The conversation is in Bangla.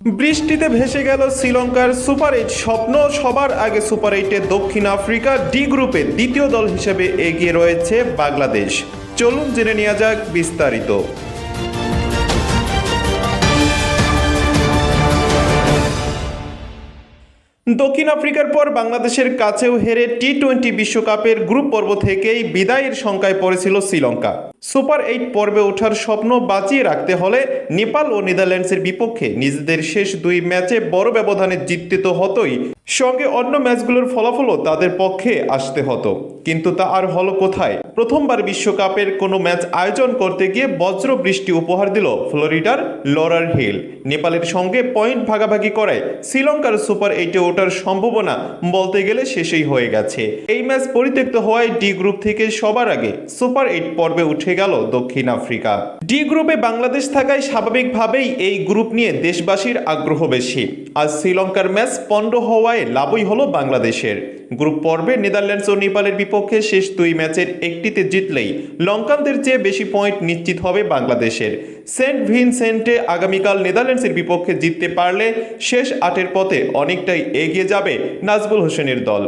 বৃষ্টিতে ভেসে গেল শ্রীলঙ্কার সুপার এইট স্বপ্ন। সবার আগে সুপার এইটে দক্ষিণ আফ্রিকা ডি গ্রুপে দ্বিতীয় দল হিসেবে এগিয়ে রয়েছে বাংলাদেশ। চলুন জেনে নেওয়া যাক বিস্তারিত। দক্ষিণ আফ্রিকার পর বাংলাদেশের কাছেও হেরে টি টোয়েন্টি বিশ্বকাপের গ্রুপ পর্ব থেকেই বিদায়ের শঙ্কায় পড়েছিল শ্রীলঙ্কা। সুপার এইট পর্বে ওঠার স্বপ্ন বাঁচিয়ে রাখতে হলে নেপাল ও নেদারল্যান্ডসের বিপক্ষে নিজেদের শেষ দুই ম্যাচে বড় ব্যবধানে জিততে তো হতোই। সঙ্গে অন্য ম্যাচগুলোর ফলাফলও তাদের পক্ষে আসতে হতো। কিন্তু তা আর হলো কোথায়? প্রথমবার বিশ্বকাপের কোনো ম্যাচ আয়োজন করতে গিয়ে বজ্র বৃষ্টি উপহার দিল ফ্লোরিডার লরার হিল। নেপালের সঙ্গে পয়েন্ট ভাগাভাগি করায় শ্রীলঙ্কার সুপার এইটে ওঠার সম্ভাবনা বলতে গেলে শেষেই হয়ে গেছে। এই ম্যাচ পরিত্যক্ত হওয়ায় ডি গ্রুপ থেকে সবার আগে সুপার এইট পর্বে উঠে গেল দক্ষিণ আফ্রিকা। ডি গ্রুপে বাংলাদেশ থাকায় স্বাভাবিকভাবেই এই গ্রুপ নিয়ে দেশবাসীর আগ্রহ বেশি। আজ শ্রীলঙ্কার ম্যাচ পণ্ড হওয়ায় লাভই হলো বাংলাদেশের। গ্রুপ পর্বে নেদারল্যান্ডস ও নেপালের বিপক্ষে শেষ দুই ম্যাচের একটিতে জিতলেই লঙ্কানদের চেয়ে বেশি পয়েন্ট নিশ্চিত হবে বাংলাদেশের। সেন্ট ভিনসেন্টে আগামীকাল নেদারল্যান্ডসের বিপক্ষে জিততে পারলে শেষ আটের পথে অনেকটাই এগিয়ে যাবে নাজবুল হোসেনের দল।